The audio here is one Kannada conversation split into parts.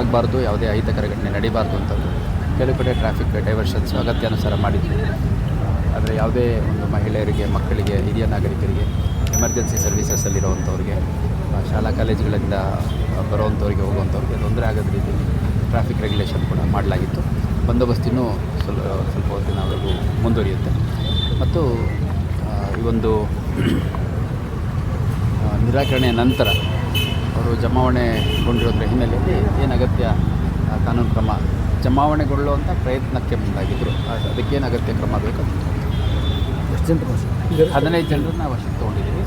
ಆಗಬಾರ್ದು, ಯಾವುದೇ ಅಹಿತಕರ ಘಟನೆ ನಡೀಬಾರ್ದು ಅಂತದ್ದು ಕೆಲವು ಕಡೆ ಟ್ರಾಫಿಕ್ ಡೈವರ್ಷನ್ಸ್ ಅಗತ್ಯಾನುಸಾರ ಮಾಡಿದ್ವಿ. ಆದರೆ ಯಾವುದೇ ಒಂದು ಮಹಿಳೆಯರಿಗೆ, ಮಕ್ಕಳಿಗೆ, ಹಿರಿಯ ನಾಗರಿಕರಿಗೆ ಎಮರ್ಜೆನ್ಸಿ ಸರ್ವಿಸಸ್ಸಲ್ಲಿರುವಂಥವ್ರಿಗೆ ಶಾಲಾ ಕಾಲೇಜುಗಳಿಂದ ಬರುವಂಥವ್ರಿಗೆ ಹೋಗುವಂಥವ್ರಿಗೆ ತೊಂದರೆ ಆಗದ ರೀತಿ ಟ್ರಾಫಿಕ್ ರೆಗ್ಯುಲೇಷನ್ ಕೂಡ ಮಾಡಲಾಗಿತ್ತು. ಬಂದೋಬಸ್ತಿನೂ ಸ್ವಲ್ಪ ಸ್ವಲ್ಪ ಹೊತ್ತಿನವರೆಗೂ ಮುಂದುವರಿಯುತ್ತೆ. ಮತ್ತು ಈ ಒಂದು ನಿರಾಕರಣೆಯ ನಂತರ ಅವರು ಜಮಾವಣೆಗೊಂಡಿರೋದ್ರ ಹಿನ್ನೆಲೆಯಲ್ಲಿ ಏನು ಅಗತ್ಯ ಕಾನೂನು ಕ್ರಮ ಜಮಾವಣೆಗೊಳ್ಳುವಂಥ ಪ್ರಯತ್ನಕ್ಕೆ ಮುಂದಾಗಿದ್ದರು ಅದಕ್ಕೇನು ಅಗತ್ಯ ಕ್ರಮ ಬೇಕು ಎಷ್ಟು ಜನ ಹದಿನೈದು ಜನರನ್ನ ವಶಕ್ಕೆ ತೊಗೊಂಡಿದ್ದೀವಿ.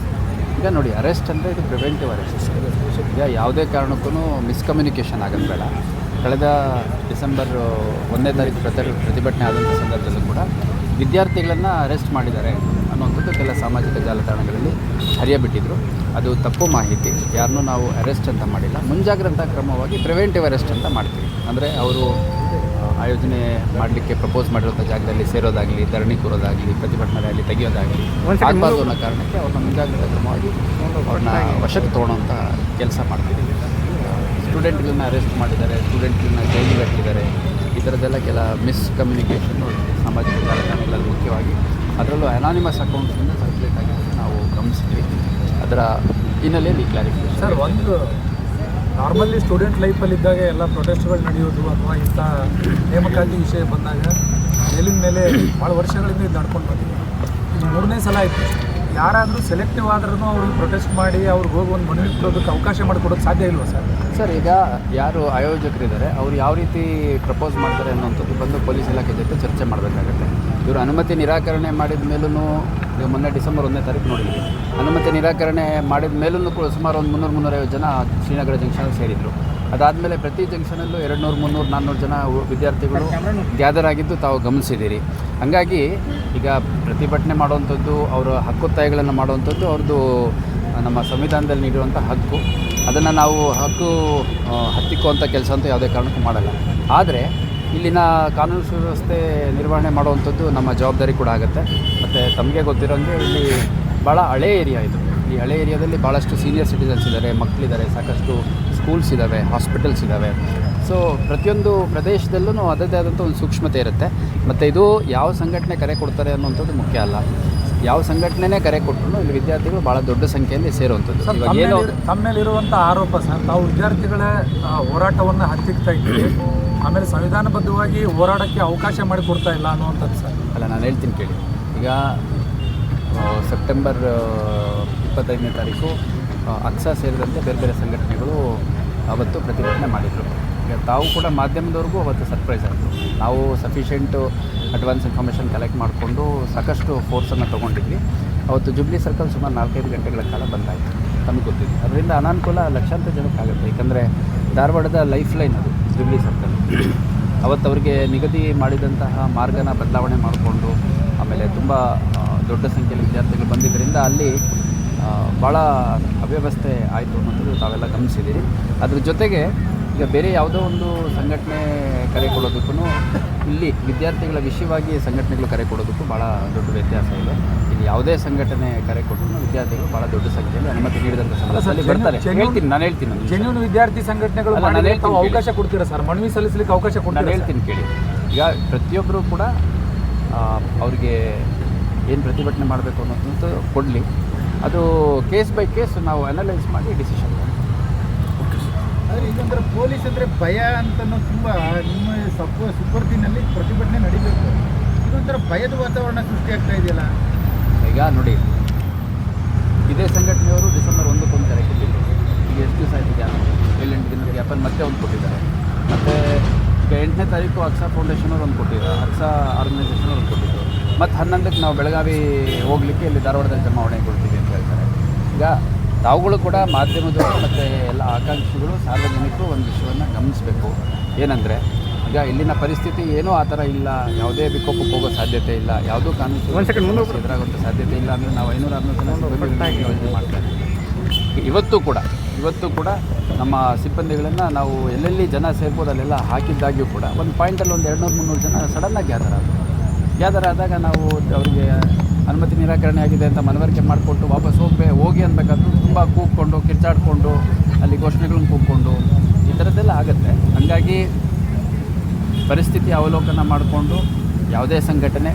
ಈಗ ನೋಡಿ ಅರೆಸ್ಟ್ ಅಂದರೆ ಇದು ಪ್ರಿವೆಂಟಿವ್ ಅರೆಸ್ಟ್. ಈಗ ಯಾವುದೇ ಕಾರಣಕ್ಕೂ ಮಿಸ್ಕಮ್ಯುನಿಕೇಷನ್ ಆಗೋದು ಬೇಡ. ಕಳೆದ ಡಿಸೆಂಬರ್ ಒಂದನೇ ತಾರೀಕು ಪ್ರತಿ ಪ್ರತಿಭಟನೆ ಆದಂಥ ಸಂದರ್ಭದಲ್ಲೂ ಕೂಡ ವಿದ್ಯಾರ್ಥಿಗಳನ್ನು ಅರೆಸ್ಟ್ ಮಾಡಿದ್ದಾರೆ. ಅನ್ನುವಂಥದ್ದು ಕೆಲ ಸಾಮಾಜಿಕ ಜಾಲತಾಣಗಳಲ್ಲಿ ಹರಿಯಬಿಟ್ಟಿದ್ರು. ಅದು ತಪ್ಪು ಮಾಹಿತಿ. ಯಾರನ್ನೂ ನಾವು ಅರೆಸ್ಟ್ ಅಂತ ಮಾಡಿಲ್ಲ. ಮುಂಜಾಗ್ರತಾ ಕ್ರಮವಾಗಿ ಪ್ರಿವೆಂಟಿವ್ ಅರೆಸ್ಟ್ ಅಂತ ಮಾಡ್ತೀವಿ. ಅಂದರೆ ಅವರು ಆಯೋಜನೆ ಮಾಡಲಿಕ್ಕೆ ಪ್ರಪೋಸ್ ಮಾಡಿರೋಂಥ ಜಾಗದಲ್ಲಿ ಸೇರೋದಾಗಲಿ ಧರಣಿ ಕೂರೋದಾಗಲಿ ಪ್ರತಿಭಟನಾ ರ್ಯಾಲಿ ತೆಗೆಯೋದಾಗಲಿ ಆಗಬಾರ್ದು ಅನ್ನೋ ಕಾರಣಕ್ಕೆ ಅವ್ರನ್ನ ಮುಂಜಾಗ್ರತಾ ಕ್ರಮವಾಗಿ ಅವ್ರನ್ನ ವಶಕ್ಕೆ ತೊಗೊಳೋಂಥ ಕೆಲಸ ಮಾಡ್ತೀವಿ. ಸ್ಟೂಡೆಂಟ್ಗಳನ್ನ ಅರೆಸ್ಟ್ ಮಾಡಿದ್ದಾರೆ ಸ್ಟೂಡೆಂಟ್ಗಳನ್ನ ಜೈಲಿಗೆ ಹಾಕಿದ್ದಾರೆ. ಈ ಥರದ್ದೆಲ್ಲ ಕೆಲ ಮಿಸ್ಕಮ್ಯುನಿಕೇಷನ್ನು ಸಾಮಾಜಿಕ ಜಾಲತಾಣಗಳಲ್ಲಿ ಮುಖ್ಯವಾಗಿ ಅದರಲ್ಲೂ ಅನಾನಿಮಸ್ ಅಕೌಂಟ್ಸಿಂದ ಸರ್ಕ್ಯುಲೇಟ್ ಆಗಿರೋದು ನಾವು ಗಮನಿಸಿದ್ವಿ. ಅದರ ಹಿನ್ನೆಲೆಯಲ್ಲಿ ಕ್ಲಾರಿಫಿಕೇಶನ್ ಸರ್, ಒಂದು ನಾರ್ಮಲಿ ಸ್ಟೂಡೆಂಟ್ ಲೈಫಲ್ಲಿದ್ದಾಗ ಎಲ್ಲ ಪ್ರೊಟೆಸ್ಟ್ಗಳು ನಡೆಯೋದು ಅಥವಾ ಇಂಥ ನೇಮಕಾತಿ ವಿಷಯ ಬಂದಾಗ ಮೇಲಿನ ಮೇಲೆ ಭಾಳ ವರ್ಷಗಳಿಂದ ಇದು ನಡ್ಕೊಂಡು ಬಂದಿದೆ ಇದು ಮೂರನೇ ಸಲ ಆಯಿತು. ಯಾರಾದರೂ ಸೆಲೆಕ್ಟಿವ್ ಆದ್ರೂ ಅವ್ರಿಗೆ ಪ್ರೊಟೆಸ್ಟ್ ಮಾಡಿ ಅವ್ರಿಗೆ ಹೋಗಿ ಒಂದು ಮನವಿ ಕೊಡೋದಕ್ಕೆ ಅವಕಾಶ ಮಾಡಿಕೊಡೋದು ಸಾಧ್ಯ ಇಲ್ವಾ ಸರ್? ಸರ್, ಈಗ ಯಾರು ಆಯೋಜಕರಿದ್ದಾರೆ, ಅವ್ರು ಯಾವ ರೀತಿ ಪ್ರಪೋಸ್ ಮಾಡ್ತಾರೆ ಅನ್ನೋಂಥದ್ದು ಬಂದು ಪೊಲೀಸ್ ಇಲಾಖೆ ಜೊತೆ ಚರ್ಚೆ ಮಾಡಬೇಕಾಗುತ್ತೆ. ಇವರು ಅನುಮತಿ ನಿರಾಕರಣೆ ಮಾಡಿದ ಮೇಲೂ ಈಗ ಮೊನ್ನೆ ಡಿಸೆಂಬರ್ ಒಂದನೇ ತಾರೀಕು ನೋಡಿದ್ವಿ ಅನುಮತಿ ನಿರಾಕರಣೆ ಮಾಡಿದ ಮೇಲೂ ಕೂಡ ಸುಮಾರು ಒಂದು ಮುನ್ನೂರು ಮುನ್ನೂರೈವತ್ತು ಜನ ಶ್ರೀನಗರ ಜಂಕ್ಷನಲ್ಲಿ ಸೇರಿದರು. ಅದಾದಮೇಲೆ ಪ್ರತಿ ಜಂಕ್ಷನಲ್ಲೂ ಎರಡು ನೂರು, ಮುನ್ನೂರು, ನಾನ್ನೂರು ಜನ ವಿದ್ಯಾರ್ಥಿಗಳು ಗ್ಯಾದರ್ ಆಗಿದ್ದು ತಾವು ಗಮನಿಸಿದ್ದೀರಿ. ಹಾಗಾಗಿ ಈಗ ಪ್ರತಿಭಟನೆ ಮಾಡುವಂಥದ್ದು, ಅವರ ಹಕ್ಕೊತ್ತಾಯಗಳನ್ನು ಮಾಡುವಂಥದ್ದು ಅವ್ರದ್ದು ನಮ್ಮ ಸಂವಿಧಾನದಲ್ಲಿ ನೀಡಿರುವಂಥ ಹಕ್ಕು. ಅದನ್ನು ನಾವು ಹಕ್ಕು ಹತ್ತಿಕ್ಕುವಂಥ ಕೆಲಸ ಅಂತೂ ಯಾವುದೇ ಕಾರಣಕ್ಕೂ ಮಾಡಲ್ಲ. ಆದರೆ ಇಲ್ಲಿನ ಕಾನೂನು ಸುವ್ಯವಸ್ಥೆ ನಿರ್ವಹಣೆ ಮಾಡುವಂಥದ್ದು ನಮ್ಮ ಜವಾಬ್ದಾರಿ ಕೂಡ ಆಗುತ್ತೆ. ಮತ್ತು ತಮಗೆ ಗೊತ್ತಿರೋಂಗೆ ಇಲ್ಲಿ ಭಾಳ ಹಳೆ ಏರಿಯಾ ಇದು. ಈ ಹಳೆ ಏರಿಯಾದಲ್ಲಿ ಭಾಳಷ್ಟು ಸೀನಿಯರ್ ಸಿಟಿಸನ್ಸ್ ಇದ್ದಾರೆ ಮಕ್ಕಳಿದ್ದಾರೆ ಸಾಕಷ್ಟು ಸ್ಕೂಲ್ಸ್ ಇದ್ದಾವೆ ಹಾಸ್ಪಿಟಲ್ಸ್ ಇದ್ದಾವೆ. ಸೊ ಪ್ರತಿಯೊಂದು ಪ್ರದೇಶದಲ್ಲೂ ಅದರದೇ ಆದಂಥ ಒಂದು ಸೂಕ್ಷ್ಮತೆ ಇರುತ್ತೆ. ಮತ್ತು ಇದು ಯಾವ ಸಂಘಟನೆ ಕರೆ ಕೊಡ್ತಾರೆ ಅನ್ನುವಂಥದ್ದು ಮುಖ್ಯ ಅಲ್ಲ. ಯಾವ ಸಂಘಟನೆನೇ ಕರೆ ಕೊಟ್ಟರು ಇಲ್ಲಿ ವಿದ್ಯಾರ್ಥಿಗಳು ಭಾಳ ದೊಡ್ಡ ಸಂಖ್ಯೆಯಲ್ಲಿ ಸೇರುವಂಥದ್ದು. ಸರ್ ಇವಾಗ ಏನೋ ತಮ್ಮೇಲಿರುವಂಥ ಆರೋಪ ಸರ್ ತಾವು ವಿದ್ಯಾರ್ಥಿಗಳ ಹೋರಾಟವನ್ನು ಹತ್ತಿಕ್ತಾ ಇದ್ದೀವಿ ಆಮೇಲೆ ಸಂವಿಧಾನಬದ್ಧವಾಗಿ ಹೋರಾಟಕ್ಕೆ ಅವಕಾಶ ಮಾಡಿಕೊಡ್ತಾ ಇಲ್ಲ ಅನ್ನುವಂಥದ್ದು ಸರ್. ಅಲ್ಲ ನಾನು ಹೇಳ್ತೀನಿ ಕೇಳಿ. ಈಗ ಸೆಪ್ಟೆಂಬರ್ ಇಪ್ಪತ್ತೈದನೇ ತಾರೀಕು ಅಕ್ಸ ಸೇರಿದಂತೆ ಬೇರೆ ಬೇರೆ ಸಂಘಟನೆಗಳು ಅವತ್ತು ಪ್ರತಿಭಟನೆ ಮಾಡಿದರು. ಈಗ ತಾವು ಕೂಡ ಮಾಧ್ಯಮದವ್ರಿಗೂ ಅವತ್ತು ಸರ್ಪ್ರೈಸ್ ಆಯಿತು. ನಾವು ಸಫಿಷಿಯೆಂಟು ಅಡ್ವಾನ್ಸ್ ಇನ್ಫಾರ್ಮೇಷನ್ ಕಲೆಕ್ಟ್ ಮಾಡಿಕೊಂಡು ಸಾಕಷ್ಟು ಫೋರ್ಸನ್ನು ತೊಗೊಂಡಿದ್ವಿ. ಅವತ್ತು ಜುಬ್ಲಿ ಸರ್ಕಲ್ ಸುಮಾರು ನಾಲ್ಕೈದು ಗಂಟೆಗಳ ಕಾಲ ಬಂದಾಯಿತು. ನಮಗೆ ಗೊತ್ತಿದೆ. ಅದರಿಂದ ಅನಾನುಕೂಲ ಲಕ್ಷಾಂತರ ಜನಕ್ಕಾಗುತ್ತೆ ಏಕೆಂದರೆ ಧಾರವಾಡದ ಲೈಫ್ ಲೈನ್ ಅದು, ಜುಬ್ಲಿ ಸರ್ಕಲ್. ಅವತ್ತು ಅವರಿಗೆ ನಿಗದಿ ಮಾಡಿದಂತಹ ಮಾರ್ಗನ ಬದಲಾವಣೆ ಮಾಡಿಕೊಂಡು, ಆಮೇಲೆ ತುಂಬ ದೊಡ್ಡ ಸಂಖ್ಯೆಯಲ್ಲಿ ವಿದ್ಯಾರ್ಥಿಗಳು ಬಂದಿದ್ದರಿಂದ ಅಲ್ಲಿ ಭಾಳ ಅವ್ಯವಸ್ಥೆ ಆಯಿತು ಅನ್ನೋದು ತಾವೆಲ್ಲ ಗಮನಿಸಿದ್ದೀರಿ. ಅದ್ರ ಜೊತೆಗೆ ಈಗ ಬೇರೆ ಯಾವುದೋ ಒಂದು ಸಂಘಟನೆ ಕರೆ ಕೊಡೋದಕ್ಕೂ ಇಲ್ಲಿ ವಿದ್ಯಾರ್ಥಿಗಳ ವಿಷಯವಾಗಿ ಸಂಘಟನೆಗಳು ಕರೆ ಕೊಡೋದಕ್ಕೂ ಭಾಳ ದೊಡ್ಡ ವ್ಯತ್ಯಾಸ ಇದೆ. ಇಲ್ಲಿ ಯಾವುದೇ ಸಂಘಟನೆ ಕರೆ ಕೊಟ್ಟರು ವಿದ್ಯಾರ್ಥಿಗಳು ಭಾಳ ದೊಡ್ಡ ಸಂಖ್ಯೆಯಲ್ಲಿ ಅನುಮತಿ ನೀಡಿದಂಥ ಸಂದರ್ಭದಲ್ಲಿ ಬರ್ತಾರೆ. ಹೇಳ್ತೀನಿ ನಾನು ಹೇಳ್ತೀನಿ ಜನ್ಯೂನ್ ವಿದ್ಯಾರ್ಥಿ ಸಂಘಟನೆಗಳು. ಅವಕಾಶ ಕೊಡ್ತೀರಾ ಸರ್? ಮನವಿ ಸಲ್ಲಿಸಲಿಕ್ಕೆ ಅವಕಾಶ ನಾನು ಕೊಡ್ತೀರಾ? ಹೇಳ್ತೀನಿ ಕೇಳಿ. ಈಗ ಪ್ರತಿಯೊಬ್ಬರೂ ಕೂಡ ಅವ್ರಿಗೆ ಏನು ಪ್ರತಿಭಟನೆ ಮಾಡಬೇಕು ಅನ್ನೋದಂತೂ ಕೊಡಲಿ. ಅದು ಕೇಸ್ ಬೈ ಕೇಸ್ ನಾವು ಅನಲೈಸ್ ಮಾಡಿ ಡಿಸಿಷನ್ ಆದರೆ ಇದೊಂಥರ ಪೊಲೀಸ್ ಅಂದರೆ ಭಯ ಅಂತನೂ ತುಂಬ ನಿಮ್ಮ ಸಪ್ಪ ಸುಪರ್ದಿನಲ್ಲಿ ಪ್ರತಿಭಟನೆ ನಡೀಬೇಕು. ಇದೊಂಥರ ಭಯದ ವಾತಾವರಣ ಸೃಷ್ಟಿಯಾಗ್ತಾ ಇದೆಯಲ್ಲ? ಈಗ ನೋಡಿ ಇದೇ ಸಂಘಟನೆಯವರು ಡಿಸೆಂಬರ್ ಒಂದಕ್ಕೊಂದು ಕರೆ ಕೊಟ್ಟಿದ್ರು ಈಗ ಎಷ್ಟು ದಿವಸ ಆಯಿತು ಗ್ಯಾಪ್ ಏಳೆಂಟು ದಿನದ ಗ್ಯಾಪಲ್ಲಿ ಮತ್ತೆ ಒಂದು ಕೊಟ್ಟಿದ್ದಾರೆ. ಮತ್ತು ಈಗ ಎಂಟನೇ ತಾರೀಕು ಅಕ್ಸಾ ಫೌಂಡೇಶನ್ ಅವ್ರು ಒಂದು ಕೊಟ್ಟಿದ್ದಾರೆ. ಅಕ್ಸಾ ಆರ್ಗನೈಸೇಷನ್ ಅವ್ರು ಕೊಟ್ಟಿದ್ರು ಮತ್ತು ಹನ್ನೊಂದಕ್ಕೆ ನಾವು ಬೆಳಗಾವಿ ಹೋಗಲಿಕ್ಕೆ ಇಲ್ಲಿ ಧಾರವಾಡದಲ್ಲಿ ಜಮಾವಣೆಗೊಳ್ತೀವಿ ಅಂತ ಹೇಳ್ತಾರೆ. ಈಗ ತಾವುಗಳು ಕೂಡ ಮಾಧ್ಯಮದವರು ಮತ್ತು ಎಲ್ಲ ಆಕಾಂಕ್ಷಿಗಳು ಸಾರ್ವಜನಿಕರು ಒಂದು ವಿಷಯವನ್ನು ಗಮನಿಸಬೇಕು. ಏನಂದರೆ ಈಗ ಇಲ್ಲಿನ ಪರಿಸ್ಥಿತಿ ಏನೂ ಆ ಥರ ಇಲ್ಲ. ಯಾವುದೇ ವಿಕೋಪಕ್ಕೆ ಹೋಗೋ ಸಾಧ್ಯತೆ ಇಲ್ಲ. ಯಾವುದೂ ಕಾನೂನು ಎದುರಾಗುವಂಥ ಸಾಧ್ಯತೆ ಇಲ್ಲ ಅಂದರೆ ನಾವು ಐನೂರು ಆರುನೂರು ಜನ ಯೋಜನೆ ಮಾಡ್ತಾ ಇದ್ದೀವಿ. ಇವತ್ತು ಕೂಡ ಇವತ್ತು ಕೂಡ ನಮ್ಮ ಸಿಬ್ಬಂದಿಗಳನ್ನು ನಾವು ಎಲ್ಲೆಲ್ಲಿ ಜನ ಸೇರ್ಬೋದು ಅಲ್ಲೆಲ್ಲ ಹಾಕಿದ್ದಾಗ್ಯೂ ಕೂಡ ಒಂದು ಪಾಯಿಂಟಲ್ಲಿ ಒಂದು ಎರಡುನೂರು ಮುನ್ನೂರು ಜನ ಸಡನ್ನಾಗಿ ಗ್ಯಾದರ್ ಆದರು. ಗ್ಯಾದರ್ ಆದಾಗ ನಾವು ಅವರಿಗೆ ಅನುಮತಿ ನಿರಾಕರಣೆ ಆಗಿದೆ ಅಂತ ಮನವರಿಕೆ ಮಾಡಿಕೊಟ್ಟು ವಾಪಸ್ ಹೋಗ್ಬೇ ಹೋಗಿ ಅನ್ಬೇಕಾದ್ರೂ ತುಂಬ ಕೂಗ್ಕೊಂಡು ಕಿರ್ಚಾಡಿಕೊಂಡು ಅಲ್ಲಿ ಘೋಷಣೆಗಳನ್ನ ಕೂಗ್ಕೊಂಡು ಈ ಥರದ್ದೆಲ್ಲ ಆಗುತ್ತೆ. ಹಾಗಾಗಿ ಪರಿಸ್ಥಿತಿ ಅವಲೋಕನ ಮಾಡಿಕೊಂಡು ಯಾವುದೇ ಸಂಘಟನೆ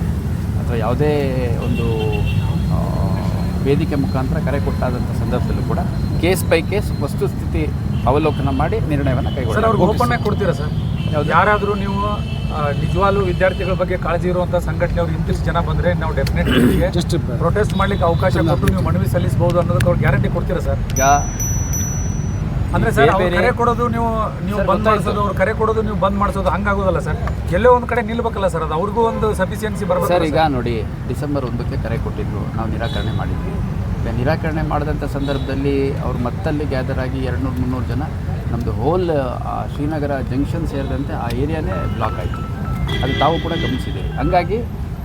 ಅಥವಾ ಯಾವುದೇ ಒಂದು ವೇದಿಕೆ ಮುಖಾಂತರ ಕರೆ ಕೊಟ್ಟಾದಂಥ ಸಂದರ್ಭದಲ್ಲೂ ಕೂಡ ಕೇಸ್ ಬೈ ಕೇಸ್ ವಸ್ತುಸ್ಥಿತಿ ಅವಲೋಕನ ಮಾಡಿ ನಿರ್ಣಯವನ್ನು ಕೈಗೊಳ್ಳಿ ಕೊಡ್ತೀರಾ ಸರ್? ಯಾರಾದರೂ ನೀವು ನಿಜವಾಗ್ಲೂ ವಿದ್ಯಾರ್ಥಿಗಳ ಬಗ್ಗೆ ಕಾಳಜಿ ಇರುವಂಥ ಸಂಘಟನೆ ಅವ್ರು ಇಂತಿಷ್ಟು ಜನ ಬಂದ್ರೆ ನಾವು ಡೆಫಿನೆಟ್ ಪ್ರೊಟೆಸ್ಟ್ ಮಾಡ್ಲಿಕ್ಕೆ ಅವಕಾಶ ಕೊಟ್ಟು ನೀವು ಮನವಿ ಸಲ್ಲಿಸಬಹುದು ಅನ್ನೋದಕ್ಕೆ ಅವ್ರು ಗ್ಯಾರಂಟಿ ಕೊಡ್ತೀರಾ ಸರ್? ಈಗ ಅಂದ್ರೆ ಸರ್ ಅವ್ರು ಕರೆ ಕೊಡೋದು ನೀವು ನೀವು ಬಂದ್. ಮಾಡಿಸೋದು ಅವ್ರು ಕರೆ ಕೊಡೋದು ನೀವು ಬಂದ್ ಮಾಡಿಸೋದು ಹಂಗಾಗೋದಲ್ಲ ಸರ್. ಎಲ್ಲೋ ಒಂದ್ ಕಡೆ ನಿಲ್ಬೇಕಲ್ಲ ಸರ್ ಅದು? ಅವ್ರಿಗೂ ಒಂದು ಸಫಿಷಿಯನ್ಸಿ ಸರ್ ಈಗ ನೋಡಿ ಡಿಸೆಂಬರ್ ಒಂದಕ್ಕೆ ಕರೆ ಕೊಟ್ಟಿದ್ರು. ನಾವು ನಿರಾಕರಣೆ ಮಾಡಿದ್ವಿ. ನಿರಾಕರಣೆ ಮಾಡಿದಂಥ ಸಂದರ್ಭದಲ್ಲಿ ಅವ್ರು ಮತ್ತಲ್ಲಿ ಗ್ಯಾದರ್ ಆಗಿ ಎರಡು ನೂರು ಮುನ್ನೂರು ಜನ ನಮ್ಮದು ಹೋಲ್ ಶ್ರೀನಗರ ಜಂಕ್ಷನ್ ಸೇರಿದಂತೆ ಆ ಏರಿಯಾನೇ ಬ್ಲಾಕ್ ಆಯಿತು. ಅದು ತಾವು ಕೂಡ ಗಮನಿಸಿದ್ದೀವಿ ಹಂಗಾಗಿ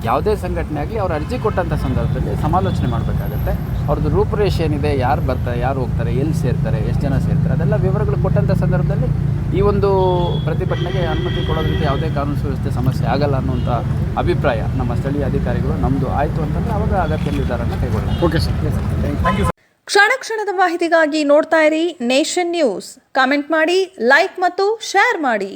ಯಾವುದೇ ಸಂಘಟನೆ ಆಗಲಿ ಅವ್ರು ಅರ್ಜಿ ಕೊಟ್ಟಂಥ ಸಂದರ್ಭದಲ್ಲಿ ಸಮಾಲೋಚನೆ ಮಾಡಬೇಕಾಗತ್ತೆ. ಅವ್ರದ್ದು ರೂಪುರೇಷೆ ಏನಿದೆ, ಯಾರು ಬರ್ತಾರೆ, ಯಾರು ಹೋಗ್ತಾರೆ, ಎಲ್ಲಿ ಸೇರ್ತಾರೆ, ಎಷ್ಟು ಜನ ಸೇರ್ತಾರೆ, ಅದೆಲ್ಲ ವಿವರಗಳು ಕೊಟ್ಟಂಥ ಸಂದರ್ಭದಲ್ಲಿ ಈ ಒಂದು ಪ್ರತಿಭಟನೆಗೆ ಅನುಮತಿ ಕೊಡೋದ್ರಿಂದ ಯಾವುದೇ ಕಾನೂನು ಸುವ್ಯವಸ್ಥೆ ಸಮಸ್ಯೆ ಆಗಲ್ಲ ಅನ್ನುವಂಥ ಅಭಿಪ್ರಾಯ ನಮ್ಮ ಸ್ಥಳೀಯ ಅಧಿಕಾರಿಗಳು. ನಮ್ಮದು ಆಯಿತು ಅಂತಂದರೆ ಅವಾಗ ಅಗತ್ಯ ನಿರ್ಧಾರನ ಕೈಗೊಳ್ಳೋಣ. ಓಕೆ ಸರ್ ಥ್ಯಾಂಕ್ ಯು ಕ್ಷಣ ಕ್ಷಣದ ಮಾಹಿತಿಗಾಗಿ ನೋಡ್ತಾ ಇರಿ ನೇಷನ್ ನ್ಯೂಸ್. ಕಾಮೆಂಟ್ ಮಾಡಿ ಲೈಕ್ ಮತ್ತು ಶೇರ್ ಮಾಡಿ.